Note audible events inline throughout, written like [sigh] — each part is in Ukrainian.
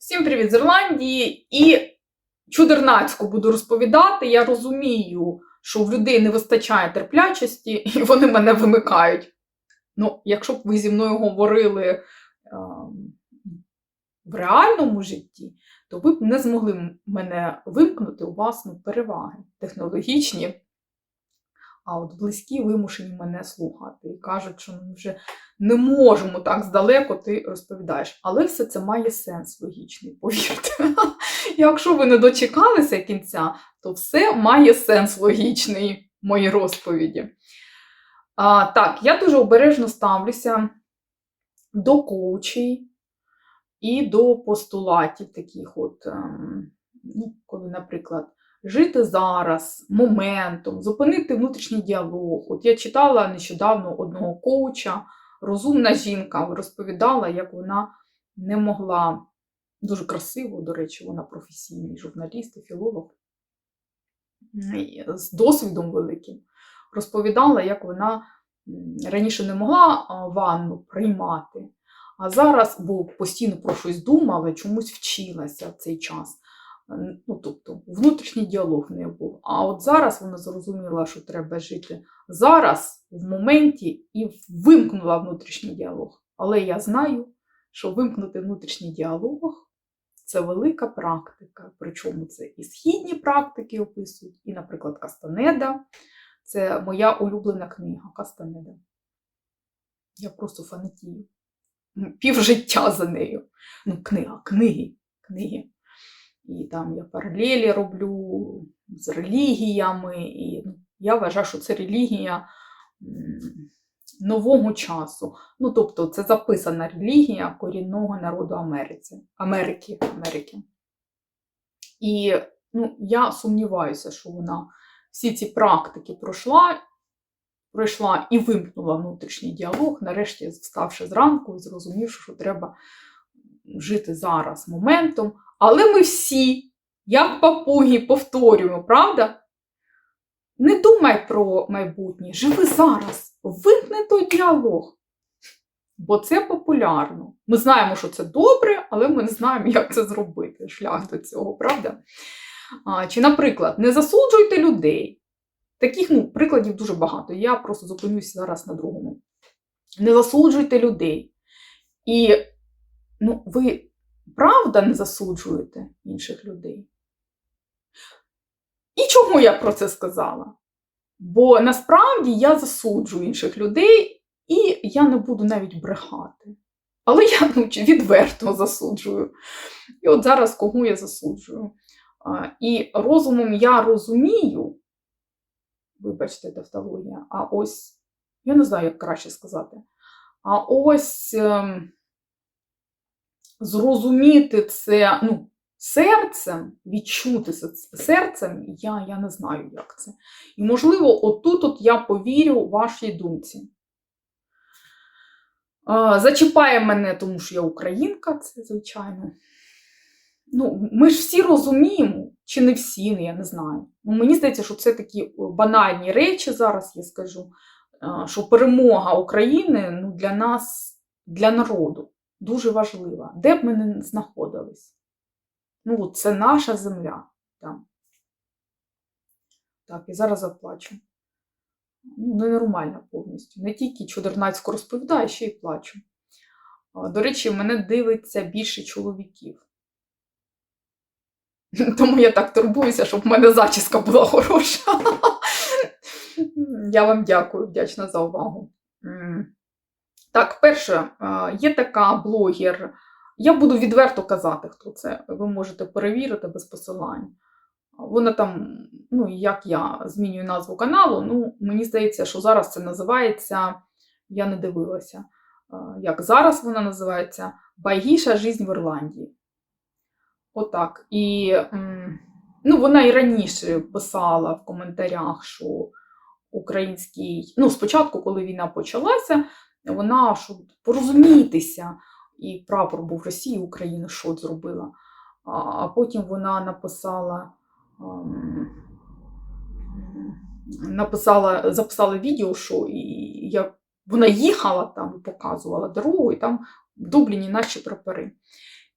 Всім привіт з Ірландії! І чудернацьку буду розповідати. Я розумію, що в людей не вистачає терплячості, [laughs] і вони мене вимикають. Ну, якщо б ви зі мною говорили ем, в реальному житті, то ви б не змогли мене вимкнути у вас ну, переваги технологічні. А от близькі вимушені мене слухати і кажуть, що ми вже не можемо так здалеку ти розповідаєш. Але все це має сенс логічний, повірте. [laughs] Якщо ви не дочекалися кінця, то все має сенс логічний в моїй розповіді. А, так, я дуже обережно ставлюся до коучей і до постулатів таких, от, ем, ну, коли, наприклад, жити зараз, моментом, зупинити внутрішній діалог. От я читала нещодавно одного коуча, розумна жінка, розповідала, як вона не могла, дуже красиво, до речі, вона професійний журналіст і філолог з досвідом великим. Розповідала, як вона раніше не могла ванну приймати, а зараз, бо постійно про щось думала, чомусь вчилася в цей час. Н- Ну, тобто, внутрішній діалог в неї був. А от зараз вона зрозуміла, що треба жити зараз, в моменті, і вимкнула внутрішній діалог. Але я знаю, що вимкнути внутрішній діалог це велика практика. Причому це і східні практики описують, і, наприклад, Кастанеда. Це моя улюблена книга Кастанеда. Я просто фанатію. Півжиття за нею. Ну, книга, книги, книги. І там я паралелі роблю з релігіями. І ну, я вважаю, що це релігія нового часу. Ну, тобто, це записана релігія корінного народу Америці, Америки. Америки. І ну, я сумніваюся, що вона всі ці практики пройшла, пройшла і вимкнула внутрішній діалог, нарешті вставши зранку і зрозумівши, що треба жити зараз моментом. Але ми всі, як папуги, повторюємо, правда? Не думай про майбутнє, живи зараз, вимкни той діалог. Бо це популярно. Ми знаємо, що це добре, але ми не знаємо, як це зробити, шлях до цього, правда? А, чи, наприклад, не засуджуйте людей. Таких ну, прикладів дуже багато. Я просто зупинюся зараз на другому. Не засуджуйте людей. І ну, ви правда не засуджуєте інших людей? І чому я про це сказала? Бо насправді я засуджую інших людей, і я не буду навіть брехати. Але я ну, відверто засуджую. І от зараз кого я засуджую? І розумом я розумію, вибачте, тавтологія, а ось, я не знаю, як краще сказати. А ось ем, зрозуміти це ну, серцем, відчути це серцем, я, я не знаю, як це. І, можливо, отут от я повірю вашій думці. Зачіпає мене, тому що я українка, це звичайно. Ну, ми ж всі розуміємо, чи не всі, ну, я не знаю. Ну, мені здається, що це такі банальні речі зараз, я скажу, що перемога України ну, для нас, для народу, дуже важлива. Де б ми не знаходились? Ну, це наша земля. Там. Так, і зараз заплачу. Ну, ненормально повністю. Не тільки чудернацько розповідаю, ще й плачу. До речі, мене дивиться більше чоловіків. [laughs] Тому я так турбуюся, щоб в мене зачіска була хороша. [laughs] Я вам дякую, вдячна за увагу. Так, перше, є така блогер. Я буду відверто казати, хто це. Ви можете перевірити без посилань. Вона там, ну, як я змінюю назву каналу, ну, мені здається, що зараз це називається, я не дивилася, як зараз вона називається Байгіша жизнь в Ірландії. Отак. І ну, вона і раніше писала в коментарях, що український, ну, спочатку, коли війна почалася, вона щоб порозумітися, і прапор був Росії, Україна що зробила. А, потім вона написала. ем, Написала, записала відео, що і я, вона їхала там показувала дорогу, і там в Дубліні наші прапори.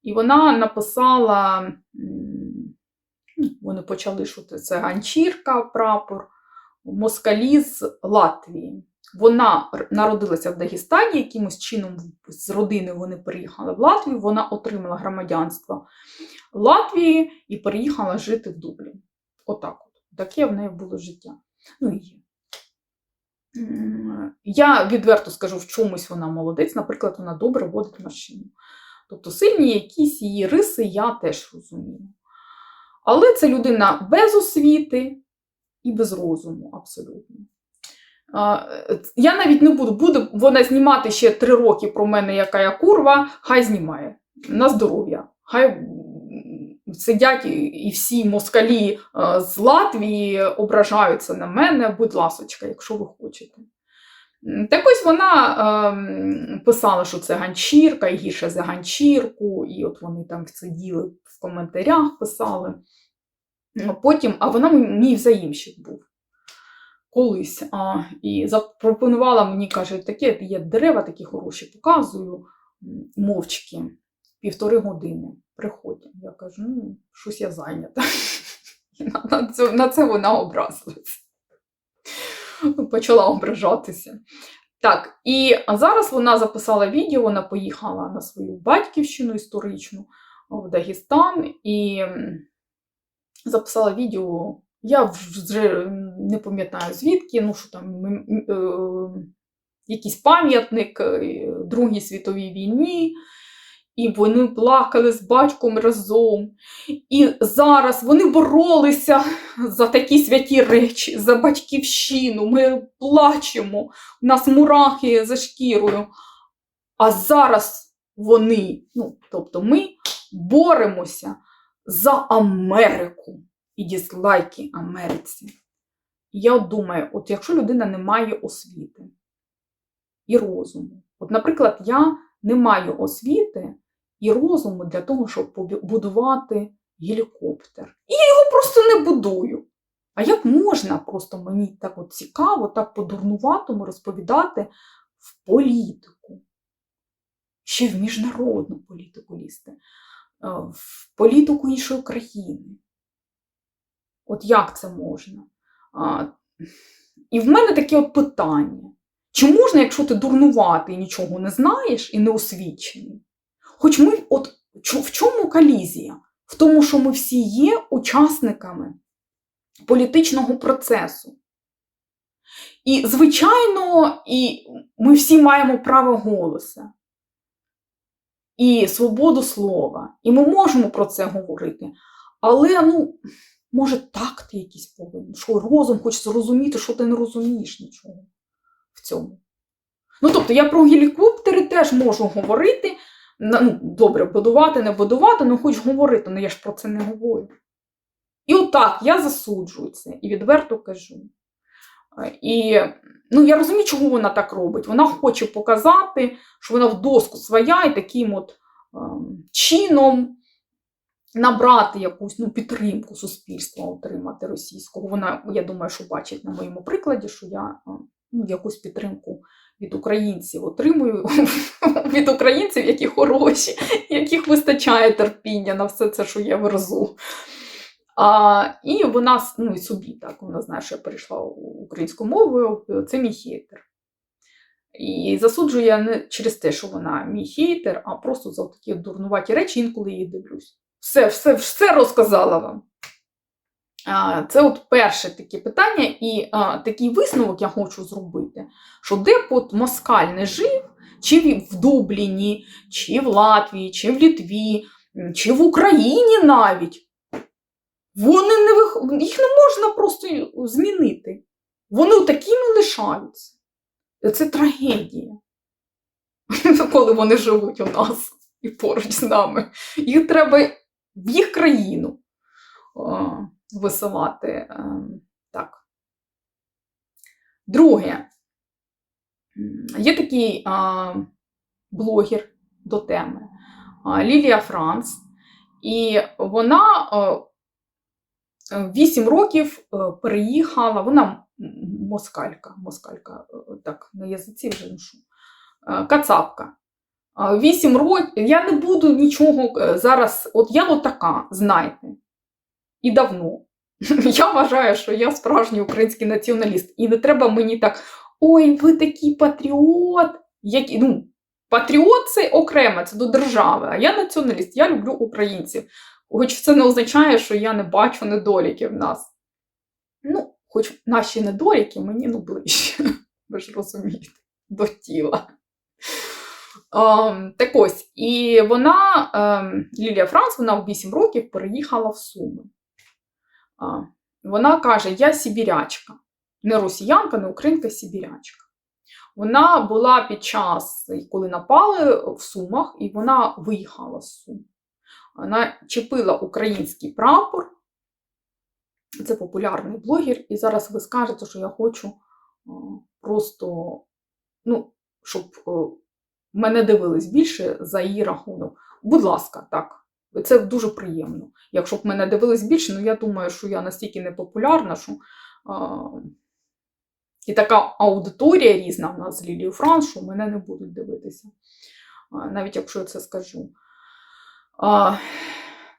І вона написала, вони почали, що це ганчірка, прапор, москалі з Латвії. Вона народилася в Дагестані, якимось чином з родини вони переїхали в Латвію. Вона отримала громадянство Латвії і переїхала жити в Дублін. Отак от. Таке в неї було життя. Ну і є. Я відверто скажу, в чомусь вона молодець. Наприклад, вона добре водить машину. Тобто сильні якісь її риси я теж розумію. Але це людина без освіти і без розуму, абсолютно. Е, Я навіть не буду, буде вона знімати ще три роки про мене, яка я курва, хай знімає. На здоров'я. Хай сидять і, всі москалі е, з Латвії ображаються на мене, будь ласочка, якщо ви хочете. Так ось вона ем, писала, що це ганчірка, і гірше за ганчірку, і от вони там сиділи в коментарях, писали. Потім, а вона мій взаємщик був колись. А, і запропонувала мені, каже, таке є дерева, такі хороші, показую мовчки, півтори години. Приходь. Я кажу, ну, щось я зайнята. [laughs] І на, на, це, на це вона образилась. Почала ображатися. Так, і зараз вона записала відео, вона поїхала на свою батьківщину історичну в Дагестан і записала відео. Я вже не пам'ятаю звідки, ну що там е, якийсь пам'ятник е, Другій світовій війні, і вони плакали з батьком разом. І зараз вони боролися [laughs] за такі святі речі, за батьківщину. Ми плачемо, у нас мурахи за шкірою. А зараз вони, ну, тобто ми боремося за Америку і дізлайки Америці. І я думаю, от якщо людина не має освіти і розуму, от, наприклад, я не маю освіти і розуму для того, щоб побудувати гелікоптер. І я його просто не будую. А як можна просто мені так от цікаво, так по-дурнуватому розповідати в політику? Ще в міжнародну політику лізти, е, в політику іншої країни. От як це можна? А, і в мене таке от питання: чи можна, якщо ти дурнуватий, нічого не знаєш і не освічений? Хоч ми, от в чому колізія? В тому, що ми всі є учасниками політичного процесу. І, звичайно, і ми всі маємо право голосу і свободу слова. І ми можемо про це говорити. Але, ну, може, такт якийсь повинен, що розум хоче зрозуміти, що ти не розумієш нічого в цьому. Ну, тобто, я про гелікоптери теж можу говорити. Ну, добре, будувати, не будувати, ну хоч говорити, але я ж про це не говорю. І отак я засуджую це і відверто кажу. Е, І ну, я розумію, чого вона так робить. Вона хоче показати, що вона в доску своя і таким от ем, чином набрати якусь ну, підтримку суспільства, отримати російського. Вона, я думаю, що бачить на моєму прикладі, що я е, ну, якусь підтримку від українців отримую [laughs] від українців, які хороші, яких вистачає терпіння на все це, що я верзу. А, і вона ну, і собі так, вона знає, що я перейшла українською мовою, це мій хейтер. І засуджую я не через те, що вона мій хейтер, а просто за такі дурнуваті речі, інколи її дивлюсь. Все, все, все розказала вам. Це от перше таке питання, і а, такий висновок я хочу зробити, що де от москаль не жив, чи в- Дубліні, чи в Латвії, чи в Літві, чи в Україні навіть, вони не вих... їх не можна просто змінити. Вони такими лишаються. Це трагедія. [laughs] Коли вони живуть у нас і поруч з нами. Їх треба в їх країну а, висилати. ем, Так. Друге, є такий а, блогер до теми Лілія Франц, і вона а, е, вісім років е, переїхала, вона москалька, москалька, е, так, на язиці вже ношу, е, кацапка. Вісім років. Я не буду нічого е, зараз. От я от така, знайте. І давно. [laughs] Я вважаю, що я справжній український націоналіст. І не треба мені так. Ой, ви такий патріот. Які, ну, патріот це окремо, це до держави. А я націоналіст, я люблю українців. Хоч це не означає, що я не бачу недоліків в нас. Ну, хоч наші недоліки мені ну, ближче. [laughs] Ви ж розумієте, до тіла. Ем, так ось, і вона, ем, Лілія Франц, вона в 8 років переїхала в Суми. Вона каже: Я сибірячка, не росіянка, не українка, сибірячка. Вона була під час, коли напали в Сумах, і вона виїхала з Сум. Вона чепила український прапор. Це популярний блогер, і зараз ви скажете, що я хочу просто, ну, щоб е, мене дивились більше за її рахунок. Будь ласка, так. Це дуже приємно. Якщо б мене дивились більше, ну я думаю, що я настільки не популярна, що а, і така аудиторія різна в нас з Лілією Франс, що мене не будуть дивитися, а, навіть якщо я це скажу. А,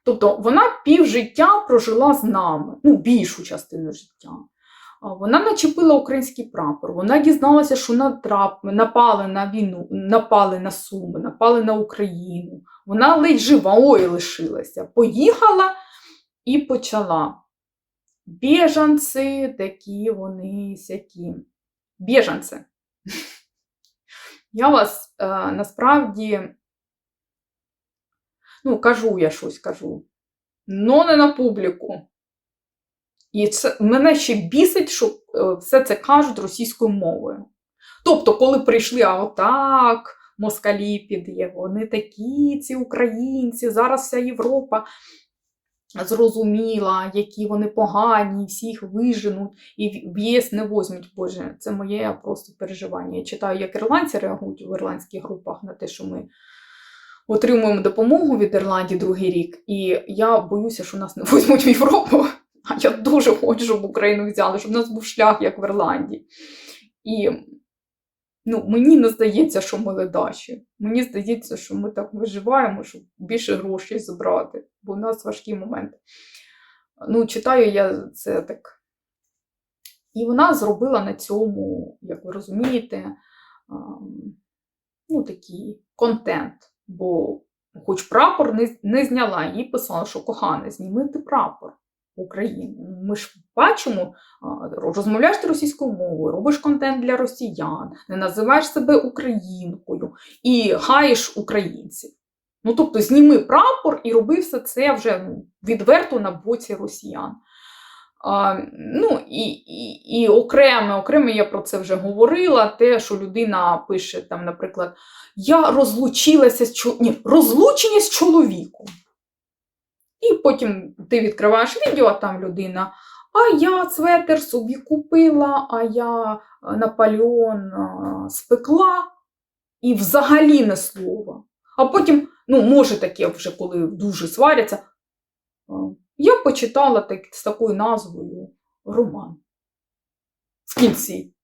тобто вона півжиття прожила з нами, ну, більшу частину життя. Вона начепила український прапор, вона дізналася, що натрап, напали на війну, напали на Суми, напали на Україну. Вона ледь живою лишилася. Поїхала і почала. Біжанці такі вони сякі. Біжанці. Я вас е, насправді, ну, кажу я щось кажу, но не на публіку. І це мене ще бісить, що е, все це кажуть російською мовою. Тобто, коли прийшли, а отак, москалі піде, вони такі, ці українці, зараз вся Європа зрозуміла, які вони погані, всіх виженуть і в ЄС не возьмуть. Боже, це моє просто переживання. Я читаю, як ірландці реагують в ірландських групах на те, що ми отримуємо допомогу від Ірландії другий рік, і я боюся, що нас не [laughs] возьмуть в Європу. А я дуже хочу, щоб Україну взяли, щоб у нас був шлях, як в Ірландії. І ну, мені не здається, що ми ледачі. Мені здається, що ми так виживаємо, щоб більше грошей забрати, бо в нас важкі моменти. Ну, читаю я це так. І вона зробила на цьому, як ви розумієте, ну, такий контент. Бо, хоч прапор не, не зняла, їй писала, що кохане, зніми ти прапор. України. Ми ж бачимо, розмовляєш ти російською мовою, робиш контент для росіян, не називаєш себе українкою і хаєш українців. Ну, тобто, зніми прапор і роби все це вже ну, відверто на боці росіян. А, Ну, І і, і окремо, окремо я про це вже говорила. Те, що людина пише, там, наприклад, я розлучилася з чоловіком. Ні, розлучення з чоловіком. І потім ти відкриваєш відео, а там людина. А я светер собі купила, а я Наполеон спекла і взагалі не слово. А потім, ну, може таке вже, коли дуже сваряться, я почитала так, з такою назвою роман. В кінці.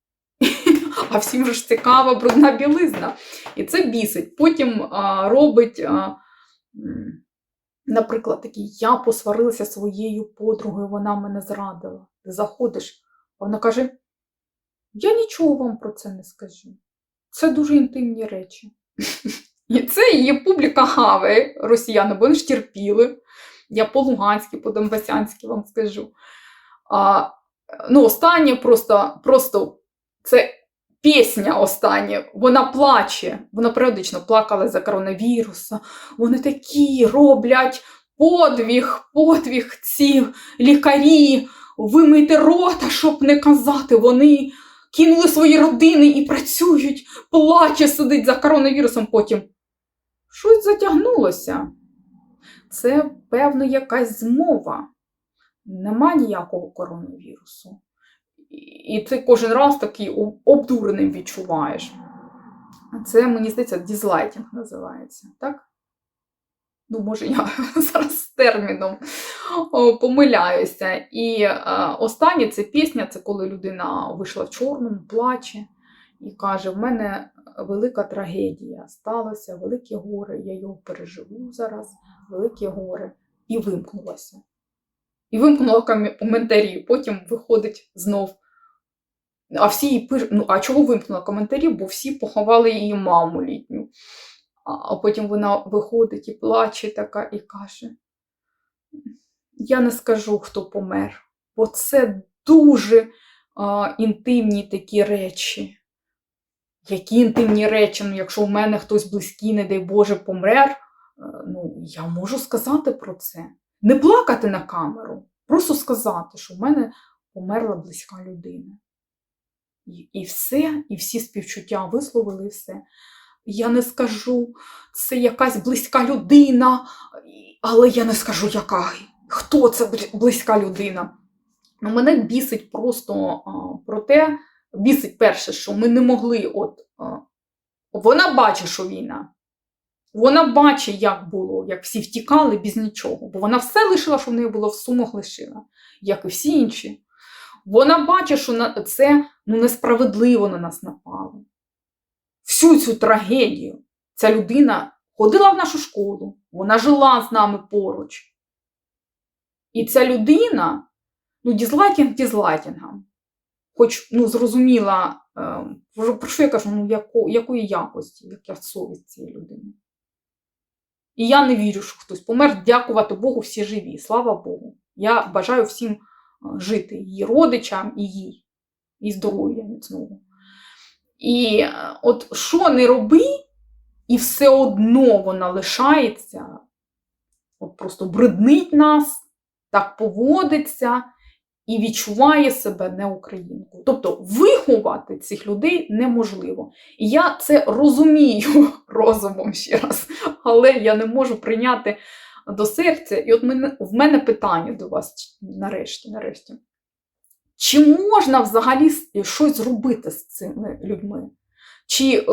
[laughs] А всім ж цікава брудна білизна. І це бісить. Потім робить. Наприклад, такий, я посварилася своєю подругою, вона мене зрадила. Ти заходиш, вона каже: Я нічого вам про це не скажу. Це дуже інтимні речі. І це її публіка гаве, росіяни, бо вони ж терпіли. Я по-луганськи, по-донбасянськи вам скажу. А, Ну, Останнє просто просто це Пісня остання, вона плаче, вона періодично плакала за коронавіруса. Вони такі роблять подвіг, подвіг ці лікарі, вимийте рота, щоб не казати. Вони кинули свої родини і працюють, плаче сидить за коронавірусом потім. Щось затягнулося. Це, певно, якась змова. Нема ніякого коронавірусу. І ти кожен раз такий обдуреним відчуваєш. Це, мені здається, дізлайтінг називається, так? Ну, може, я [laughs] зараз з терміном помиляюся. І е, останнє це пісня це коли людина вийшла в чорному, плаче. і каже: в мене велика трагедія, сталося велике горе, я його переживу зараз, велике горе, і вимкнулася. І вимкнула коментарі, потім виходить знов. А всі їй пиш... ну, а чого вимкнула коментарі? Бо всі поховали її маму літню. А потім вона виходить і плаче така і каже: Я не скажу, хто помер, бо це дуже а, інтимні такі речі. Які інтимні речі, ну, якщо в мене хтось близький, не дай Боже, помер, е, ну, я можу сказати про це. Не плакати на камеру, просто сказати, що в мене померла близька людина. І, все, і всі співчуття висловили все. Я не скажу, це якась близька людина, але я не скажу, яка. Хто це близька людина? Ну, мене бісить просто про те, бісить перше, що ми не могли. От, вона бачить, що війна. Вона бачить, як було, як всі втікали без нічого. Бо вона все лишила, що в неї було в сумах лишила, як і всі інші. Вона бачить, що це ну, несправедливо на нас напали. Всю цю трагедію. Ця людина ходила в нашу школу, вона жила з нами поруч. І ця людина, ну, дізлайкінг дізлайкінгом. Хоч ну, зрозуміла, е, про, що я кажу, ну, яко, якої якості, яка совість цієї людини. І я не вірю, що хтось помер. Дякувати Богу, всі живі. Слава Богу. Я бажаю всім жити, її родичам і їй, і здоров'я міцного. І е, от що не роби, і все одно вона лишається, от просто бриднить нас, так поводиться і відчуває себе не українкою. Тобто виховати цих людей неможливо. І я це розумію [laughs] розумом ще раз, але я не можу прийняти до серця. І от мене, в мене питання до вас нарешті, нарешті. Чи можна взагалі щось зробити з цими людьми? Чи е,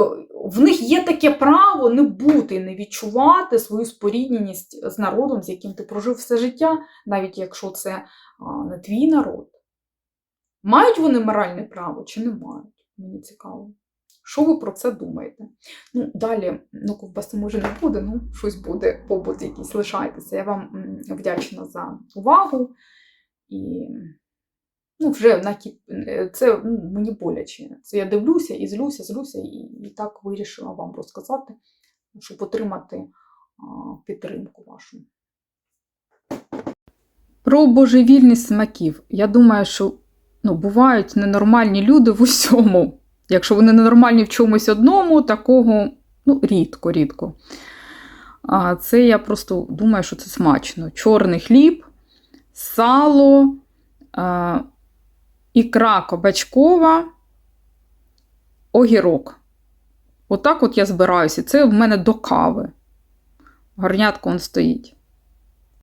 в них є таке право не бути, не відчувати свою спорідненість з народом, з яким ти прожив все життя, навіть якщо це не твій народ? Мають вони моральне право чи не мають? Мені цікаво. Що ви про це думаєте? Ну, далі, ну, ковбаси може не буде, ну, щось буде, побут якийсь, лишайтеся. Я вам вдячна за увагу. І ну, вже на кі- е, це ну, мені боляче. Це я дивлюся і злюся, злюся, і, і так вирішила вам розказати, щоб отримати а, підтримку вашу. Про божевільність смаків. Я думаю, що ну, бувають ненормальні люди в усьому. Якщо вони ненормальні в чомусь одному, такого ну, рідко, рідко. А це я просто думаю, що це смачно. Чорний хліб, сало, а, ікра кабачкова, огірок. Отак от я збираюся. Це в мене до кави. Гарнятко он стоїть.